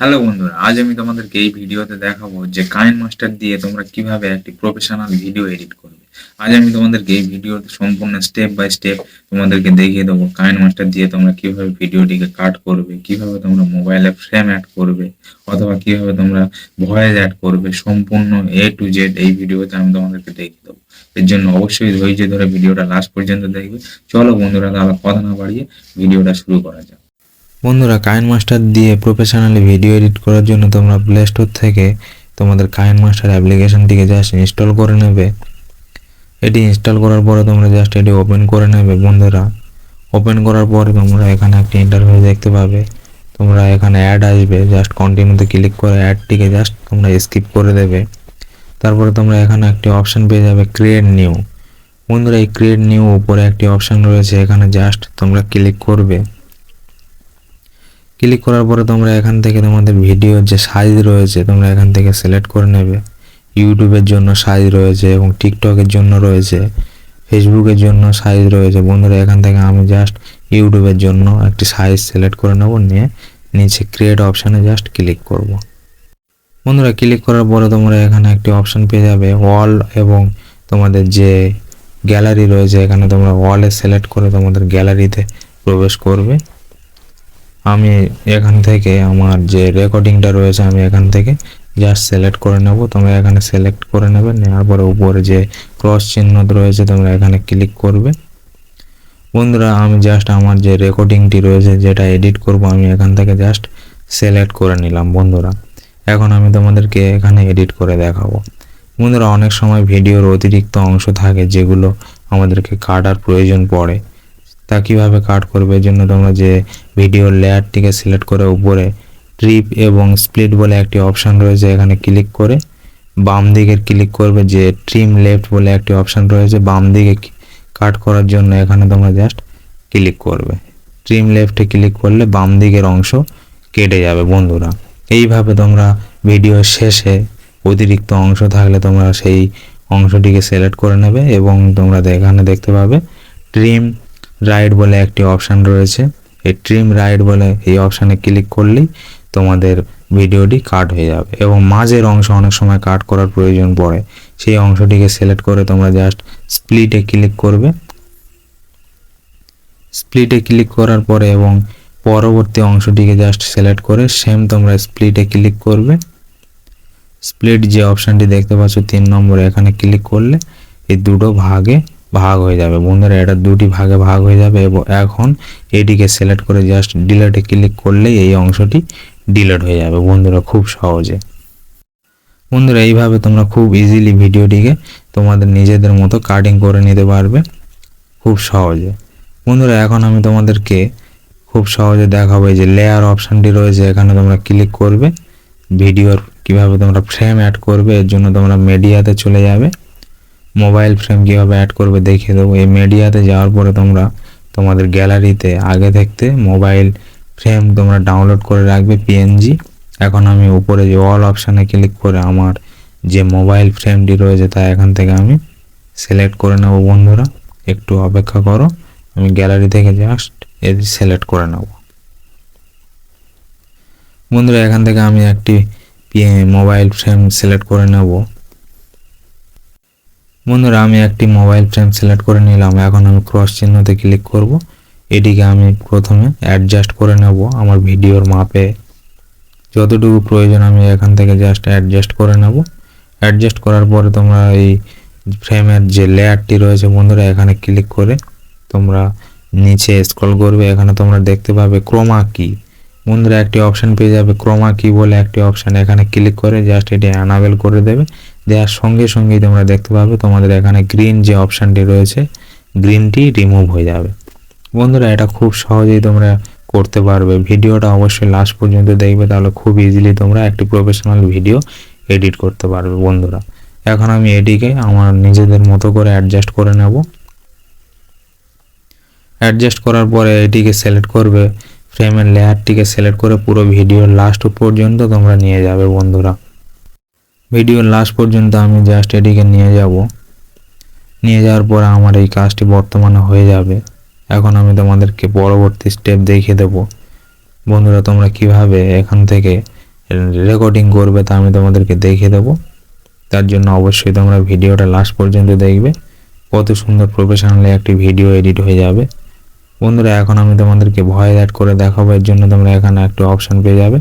Hello বন্ধুরা, আজ আমি তোমাদেরকে এই ভিডিওতে দেখাবো যে কাইন মাস্টার দিয়ে তোমরা কীভাবে একটি প্রফেশনাল ভিডিও এডিট করবে। আজ আমি তোমাদেরকে এই ভিডিওতে সম্পূর্ণ স্টেপ বাই স্টেপ তোমাদেরকে দেখিয়ে দেবো কাইন মাস্টার দিয়ে তোমরা কীভাবে ভিডিওটিকে কাট করবে, কীভাবে তোমরা মোবাইলে ফ্রেম অ্যাড করবে, অথবা কীভাবে তোমরা ভয়েস অ্যাড করবে, সম্পূর্ণ এ টু জেড এই ভিডিওতে আমি তোমাদেরকে দেখিয়ে দেবো। এর জন্য অবশ্যই ধৈর্য ধরে ভিডিওটা লাস্ট পর্যন্ত দেখবে। চলো বন্ধুরা, তাহলে কথা না বাড়িয়ে ভিডিওটা শুরু করা যাক। বন্ধুরা কাইন মাস্টার দিয়ে প্রফেশনালি ভিডিও এডিট করার জন্য তোমরা প্লে স্টোর থেকে তোমাদের কাইন মাস্টার অ্যাপ্লিকেশনটিকে জাস্ট ইনস্টল করে নেবে। এটি ইনস্টল করার পরে তোমরা জাস্ট এটি ওপেন করে নেবে বন্ধুরা। ওপেন করার পরে তোমরা এখানে একটি ইন্টারভিউ দেখতে পাবে। তোমরা এখানে অ্যাড আসবে জাস্ট কন্টিনিউতে ক্লিক করে অ্যাডটিকে জাস্ট তোমরা স্কিপ করে দেবে। তারপরে তোমরা এখানে একটি অপশান পেয়ে যাবে ক্রিয়েট নিউ বন্ধুরা, এই ক্রিয়েট নিউ উপরে একটি অপশান রয়েছে, এখানে জাস্ট তোমরা ক্লিক করবে। ক্লিক করার পরে তোমরা এখান থেকে তোমাদের ভিডিওর যে সাইজ রয়েছে, তোমরা এখান থেকে সিলেক্ট করে নেবে। ইউটিউবের জন্য সাইজ রয়েছে এবং টিকটকের জন্য রয়েছে ফেসবুকের জন্য সাইজ রয়েছে। বন্ধুরা, এখান থেকে আমি জাস্ট ইউটিউবের জন্য একটি সাইজ সিলেক্ট করে নেব, নিয়ে নিচে ক্রিয়েট অপশানে জাস্ট ক্লিক করব। বন্ধুরা ক্লিক করার পরে তোমরা এখানে একটি অপশান পেয়ে যাবে ওয়াল এবং তোমাদের যে গ্যালারি রয়েছে, এখানে তোমরা ওয়ালে সিলেক্ট করে তোমাদের গ্যালারিতে প্রবেশ করবে। আমি এখান থেকে আমার যে রেকর্ডিংটা রয়েছে, আমি এখান থেকে জাস্ট সিলেক্ট করে নেব। তোমরা এখানে সিলেক্ট করে নেবে, নেওয়ার পরে উপরে যে ক্রস চিহ্ন রয়েছে, তোমরা এখানে ক্লিক করবে। বন্ধুরা, আমি জাস্ট আমার যে রেকর্ডিংটি রয়েছে, যেটা এডিট করব, আমি এখান থেকে জাস্ট সিলেক্ট করে নিলাম, বন্ধুরা। এখন আমি তোমাদেরকে এখানে এডিট করে দেখাবো। বন্ধুরা, অনেক সময় ভিডিওর অতিরিক্ত অংশ থাকে, যেগুলো আমাদেরকে কাটার প্রয়োজন পড়ে। তা কীভাবে কাট করবে? এর জন্য তোমরা যে ভিডিওর লেয়ারটিকে সিলেক্ট করে উপরে ট্রিপ এবং স্প্লিট বলে একটি অপশান রয়েছে, এখানে ক্লিক করে বাম দিকে ক্লিক করবে যে ট্রিম লেফট বলে একটি অপশান রয়েছে, বাম দিকে কাট করার জন্য এখানে তোমরা জাস্ট ক্লিক করবে। ট্রিম লেফটে ক্লিক করলে বাম দিকের অংশ কেটে যাবে বন্ধুরা। এইভাবে তোমরা ভিডিওর শেষে অতিরিক্ত অংশ থাকলে তোমরা সেই অংশটিকে সিলেক্ট করে নেবে এবং তোমরা এখানে দেখতে পাবে ট্রিম রাইট বলে একটি অপশান রয়েছে। এই ট্রিম রাইড বলে এই অপশানে ক্লিক করলেই তোমাদের ভিডিওটি কাট হয়ে যাবে এবং মাঝের অংশ অনেক সময় কাট করার প্রয়োজন পড়ে। সেই অংশটিকে সিলেক্ট করে তোমরা জাস্ট স্প্লিটে ক্লিক করবে। স্প্লিটে ক্লিক করার পরে এবং পরবর্তী অংশটিকে জাস্ট সিলেক্ট করে সেম তোমরা স্প্লিটে ক্লিক করবে। স্প্লিট যে অপশানটি দেখতে পাচ্ছ তিন নম্বরে এখানে ক্লিক করলে এই দুটো ভাগে ভাগ হয়ে যাবে। বন্ধুরা, এটা দুটি ভাগে ভাগ হয়ে যাবে এবং এখন এটিকে সিলেক্ট করে জাস্ট ডিলেটে ক্লিক করলেই এই অংশটি ডিলেট হয়ে যাবে। বন্ধুরা, খুব সহজে। বন্ধুরা, এইভাবে তোমরা খুব ইজিলি ভিডিওটিকে তোমাদের নিজেদের মতো কাটিং করে নিতে পারবে। খুব সহজে। বন্ধুরা, এখন আমি তোমাদেরকে খুব সহজে দেখাবো যে লেয়ার অপশানটি রয়েছে। এখানে তোমরা ক্লিক করবে। ভিডিওর কীভাবে তোমরা ফ্রেম অ্যাড করবে, এর জন্য তোমরা মিডিয়াতে চলে যাবে। মোবাইল ফ্রেম কীভাবে অ্যাড করবে দেখিয়ে দেবো। এই মিডিয়াতে যাওয়ার পরে তোমরা তোমাদের গ্যালারিতে আগে থাকতে মোবাইল ফ্রেম তোমরা ডাউনলোড করে রাখবে পিএনজি এখন আমি উপরে যে অল অপশানে ক্লিক করে আমার যে মোবাইল ফ্রেমটি রয়েছে তা এখান থেকে আমি সিলেক্ট করে নেব বন্ধুরা। একটু অপেক্ষা করো, আমি গ্যালারি থেকে জাস্ট এটি সিলেক্ট করে নেব। বন্ধুরা, এখান থেকে আমি একটি মোবাইল ফ্রেম সিলেক্ট করে নেব। বন্ধুরা, আমি একটি মোবাইল ফ্রেম সিলেক্ট করে নিলাম। এখন আমি ক্রস চিহ্নতে ক্লিক করব। এটিকে আমি প্রথমে অ্যাডজাস্ট করে নেব আমার ভিডিওর মাপে। যতটুকু প্রয়োজন আমি এখান থেকে জাস্ট অ্যাডজাস্ট করে নেব। অ্যাডজাস্ট করার পরে তোমরা এই ফ্রেমের যে লেয়ারটি রয়েছে বন্ধুরা, এখানে ক্লিক করে তোমরা নিচে স্ক্রল করবে। এখানে তোমরা দেখতে পাবে ক্রোমা কি বন্ধুরা, একটি অপশান পেয়ে যাবে ক্রোমা কি বলে একটি অপশান এখানে ক্লিক করে জাস্ট এটি অ্যানাবেল করে দেবে। দেওয়ার সঙ্গে সঙ্গেই তোমরা দেখতে পাবে তোমাদের এখানে গ্রিন যে অপশানটি রয়েছে গ্রিনটি রিমুভ হয়ে যাবে। বন্ধুরা, এটা খুব সহজেই তোমরা করতে পারবে। ভিডিওটা অবশ্যই লাস্ট পর্যন্ত দেখবে, তাহলে খুব ইজিলি তোমরা একটি প্রফেশনাল ভিডিও এডিট করতে পারবে বন্ধুরা। এখন আমি এটিকে আমার নিজেদের মতো করে অ্যাডজাস্ট করে নেব। অ্যাডজাস্ট করার পরে এটিকে সিলেক্ট করবে। ফ্রেমের লেয়ারটিকে সিলেক্ট করে পুরো ভিডিওর লাস্ট পর্যন্ত তোমরা নিয়ে যাবে বন্ধুরা। ভিডিওর লাস্ট পর্যন্ত আমি জাস্ট এটিকে নিয়ে যাব। নিয়ে যাওয়ার পরে আমার এই কাজটি বর্তমানে হয়ে যাবে। এখন আমি তোমাদেরকে পরবর্তী স্টেপ দেখিয়ে দেব। বন্ধুরা, তোমরা কীভাবে এখান থেকে রেকর্ডিং করবে তা আমি তোমাদেরকে দেখিয়ে দেবো। তার জন্য অবশ্যই তোমরা ভিডিওটা লাস্ট পর্যন্ত দেখবে। কত সুন্দর প্রফেশনালি একটি ভিডিও এডিট হয়ে যাবে। বন্ধুরা, এখন আমি তোমাদেরকে ভয়েস অ্যাড করে দেখাবো। এর জন্য তোমরা এখানে একটা অপশান পেয়ে যাবে।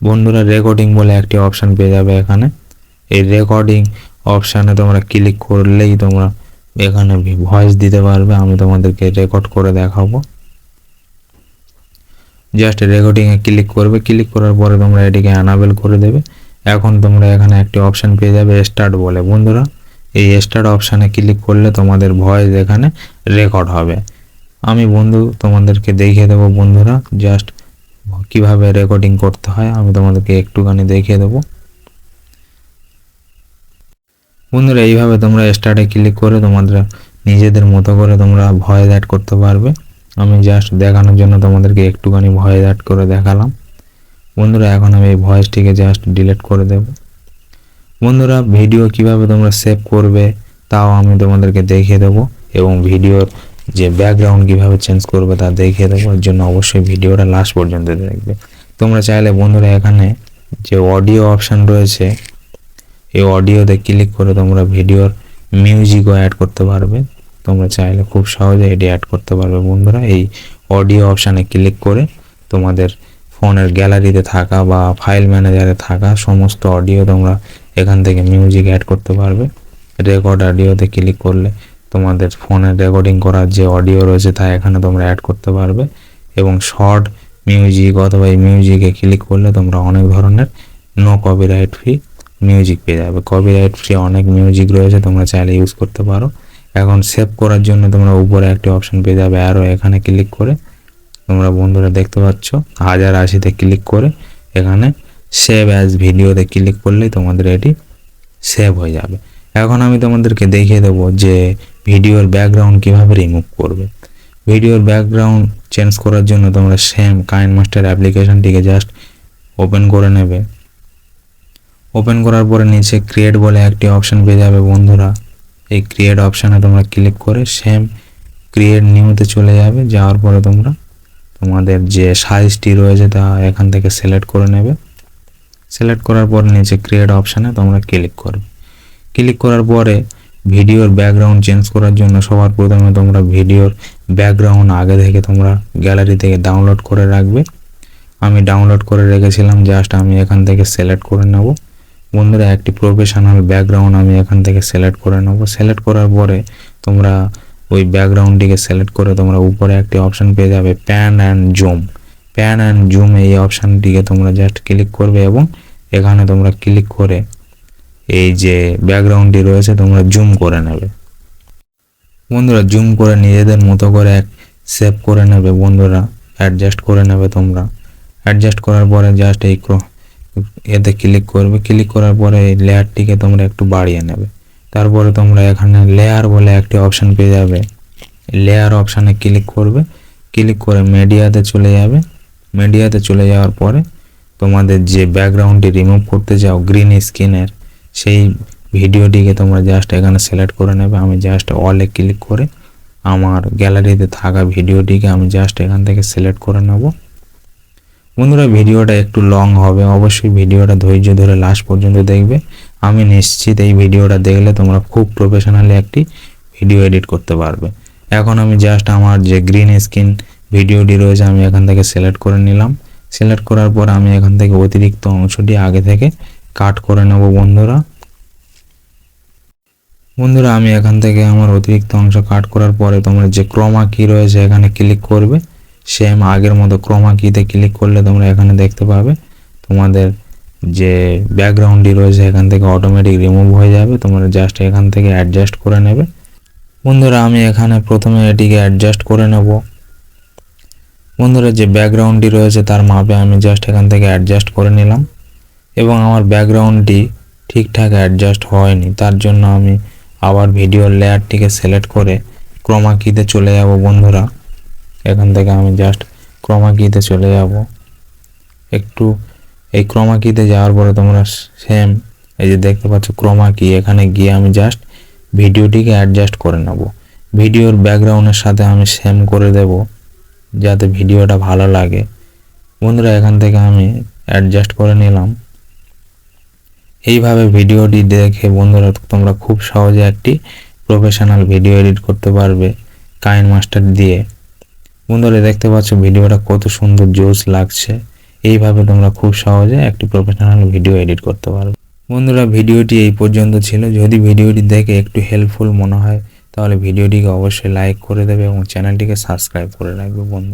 বন্ধুরা রেকর্ডিং বলে একটি অপশান পেয়ে যাবে এখানে। এই রেকর্ডিং অপশানে তোমরা ক্লিক করলেই তোমরা এখানে ভয়েস দিতে পারবে। আমি তোমাদেরকে রেকর্ড করে দেখাবো। জাস্ট রেকর্ডিংয়ে ক্লিক করবে। ক্লিক করার পরে তোমরা এটিকে অ্যানাবেল করে দেবে। এখন তোমরা এখানে একটি অপশান পেয়ে যাবে স্টার্ট বলে। বন্ধুরা, এই স্টার্ট অপশানে ক্লিক করলে তোমাদের ভয়েস এখানে রেকর্ড হবে। আমি বন্ধু তোমাদেরকে দেখিয়ে দেবো বন্ধুরা জাস্ট কীভাবে রেকর্ডিং করতে হয়, আমি তোমাদেরকে একটুখানি দেখিয়ে দেবো। বন্ধুরা, এইভাবে তোমরা স্টার্টে ক্লিক করে তোমাদের নিজেদের মতো করে তোমরা ভয়েস অ্যাড করতে পারবে। আমি জাস্ট দেখানোর জন্য তোমাদেরকে একটুখানি ভয়েস অ্যাড করে দেখালাম। বন্ধুরা, এখন আমি এই ভয়েসটিকে জাস্ট ডিলিট করে দেব। বন্ধুরা ভিডিও কীভাবে তোমরা সেভ করবে, তাও আমি তোমাদেরকে দেখিয়ে দেবো এবং ভিডিওর যে ব্যাকগ্রাউন্ড কীভাবে চেঞ্জ করবে তা দেখিয়ে দেবো জন্য অবশ্যই ভিডিওটা লাস্ট পর্যন্ত দেখবে। তোমরা চাইলে বন্ধুরা এখানে যে অডিও অপশান রয়েছে, এই অডিওতে ক্লিক করে তোমরা ভিডিওর মিউজিকও অ্যাড করতে পারবে। তোমরা চাইলে খুব সহজে এটি অ্যাড করতে পারবে বন্ধুরা। এই অডিও অপশানে ক্লিক করে তোমাদের ফোনের গ্যালারিতে থাকা বা ফাইল ম্যানেজারে থাকা সমস্ত অডিও তোমরা এখান থেকে মিউজিক অ্যাড করতে পারবে। রেকর্ড অডিওতে ক্লিক করলে তোমাদের ফোনে রেকর্ডিং করার যে অডিও রয়েছে তা এখানে তোমরা অ্যাড করতে পারবে এবং শর্ট মিউজিক অথবা এই মিউজিকে ক্লিক করলে তোমরা অনেক ধরনের নো কপিরাইট ফ্রি মিউজিক পেয়ে যাবে। কপিরাইট ফ্রি অনেক মিউজিক রয়েছে, তোমরা চাইলে ইউজ করতে পারো। এখন সেভ করার জন্য তোমরা উপরে একটি অপশন পেয়ে যাবে আরও এখানে ক্লিক করে। তোমরা বন্ধুরা দেখতে পাচ্ছ, হাজার আশিতে ক্লিক করে এখানে সেভ অ্যাজ ভিডিওতে ক্লিক করলেই তোমাদের এটি সেভ হয়ে যাবে। এখন আমি তোমাদেরকে দেখিয়ে দেবো যে ভিডিওর ব্যাকগ্রাউন্ড কীভাবে রিমুভ করবে? ভিডিওর ব্যাকগ্রাউন্ড চেঞ্জ করার জন্য তোমরা সেম কাইন মাস্টার অ্যাপ্লিকেশনটিকে জাস্ট ওপেন করে নেবে। ওপেন করার পরে নিচে ক্রিয়েট বলে একটি অপশন পেয়ে যাবে বন্ধুরা। এই ক্রিয়েট অপশানে তোমরা ক্লিক করে সেম ক্রিয়েট নিউতে চলে যাবে। যাওয়ার পরে তোমরা তোমাদের যে সাইজটি রয়েছে তা এখান থেকে সিলেক্ট করে নেবে। সিলেক্ট করার পর নিচে ক্রিয়েট অপশানে তোমরা ক্লিক করবে। ক্লিক করার পরে ভিডিওর ব্যাকগ্রাউন্ড চেঞ্জ করার জন্য সবার প্রথমে তোমরা ভিডিওর ব্যাকগ্রাউন্ড আগে থেকে তোমরা গ্যালারি থেকে ডাউনলোড করে রাখবে। আমি ডাউনলোড করে রেখেছিলাম জাস্ট আমি এখান থেকে সিলেক্ট করে নেব। বন্ধুরা, একটি প্রফেশনাল ব্যাকগ্রাউন্ড আমি এখান থেকে সিলেক্ট করে নেব। সিলেক্ট করার পরে তোমরা ওই ব্যাকগ্রাউন্ডটিকে সিলেক্ট করে তোমরা উপরে একটি অপশন পেয়ে যাবে pan and zoom pan and zoom এই অপশানটিকে তোমরা জাস্ট ক্লিক করবে এবং এখানে তোমরা ক্লিক করে এই যে ব্যাকগ্রাউন্ডটি রয়েছে, তোমরা জুম করে নেবে। বন্ধুরা, জুম করে নিজেদের মতো করে এক সেভ করে নেবে, বন্ধুরা। অ্যাডজাস্ট করে নেবে তোমরা। অ্যাডজাস্ট করার পরে জাস্ট এই এতে ক্লিক করবে। ক্লিক করার পরে এই লেয়ারটিকে তোমরা একটু বাড়িয়ে নেবে। তারপরে তোমরা এখানে লেয়ার বলে একটি অপশান পেয়ে যাবে। লেয়ার অপশানে ক্লিক করবে। ক্লিক করে মিডিয়াতে চলে যাবে। মিডিয়াতে চলে যাওয়ার পরে তোমাদের যে ব্যাকগ্রাউন্ডটি রিমুভ করতে চাও, গ্রিন স্ক্রিনের সেই ভিডিওটিকে তোমরা জাস্ট এখানে সিলেক্ট করে নেবে। আমি জাস্ট অলে ক্লিক করে আমার গ্যালারিতে থাকা ভিডিওটিকে আমি জাস্ট এখান থেকে সিলেক্ট করে নেব। বন্ধুরা, ভিডিওটা একটু লং হবে। অবশ্যই ভিডিওটা ধৈর্য ধরে লাস্ট পর্যন্ত দেখবে। আমি নিশ্চিত এই ভিডিওটা দেখলে তোমরা খুব প্রফেশনালি একটি ভিডিও এডিট করতে পারবে। এখন আমি জাস্ট আমার যে গ্রিন স্ক্রিন ভিডিওটি রয়েছে, আমি এখান থেকে সিলেক্ট করে নিলাম। সিলেক্ট করার পর আমি এখান থেকে অতিরিক্ত অংশটি আগে থেকে কাট করে নেব বন্ধুরা। বন্ধুরা, আমি এখান থেকে আমার অতিরিক্ত অংশ কাট করার পরে তোমরা যে ক্রমা কি রয়েছে এখানে ক্লিক করবে সেম আগের মতো ক্রমা কিতে ক্লিক করলে তোমরা এখানে দেখতে পাবে। তোমাদের যে ব্যাকগ্রাউন্ডটি রয়েছে এখান থেকে অটোমেটিক রিমুভ হয়ে যাবে, তোমরা জাস্ট এখান থেকে অ্যাডজাস্ট করে নেবে। বন্ধুরা, আমি এখানে প্রথমে এটিকে অ্যাডজাস্ট করে নেব। বন্ধুরা, যে ব্যাকগ্রাউন্ডটি রয়েছে তার মাপে আমি জাস্ট এখান থেকে অ্যাডজাস্ট করে নিলাম। এবং আমার ব্যাকগ্রাউন্ডটি ঠিকঠাক অ্যাডজাস্ট হয়নি। তার জন্য আমি আবার ভিডিওর লেয়ারটিকে সিলেক্ট করে ক্রমা কিতে চলে যাব বন্ধুরা। এখান থেকে আমি জাস্ট ক্রমা কিতে চলে যাব। একটু এই ক্রমা কিতে যাওয়ার পরে তোমরা সেম এই যে দেখতে পাচ্ছ ক্রমা কি এখানে গিয়ে আমি জাস্ট ভিডিওটিকে অ্যাডজাস্ট করে নেব। ভিডিওর ব্যাকগ্রাউন্ডের সাথে আমি সেম করে দেব যাতে ভিডিওটা ভালো লাগে। বন্ধুরা, এখান থেকে আমি অ্যাডজাস্ট করে নিলাম। এইভাবে ভিডিওটি দেখে বন্ধুরা তোমরা খুব সহজে একটি প্রফেশনাল ভিডিও এডিট করতে পারবে কাইন মাস্টার দিয়ে। বন্ধুরা দেখতে পাচ্ছ ভিডিওটা কত সুন্দর জোস লাগছে। এইভাবে তোমরা খুব সহজে একটি প্রফেশনাল ভিডিও এডিট করতে পারবে। বন্ধুরা ভিডিওটি এই পর্যন্ত ছিল। যদি ভিডিওটি দেখে একটু হেল্পফুল মনে হয়, তাহলে ভিডিওটিকে অবশ্যই লাইক করে দেবে এবং চ্যানেলটিকে সাবস্ক্রাইব করে রাখবে বন্ধু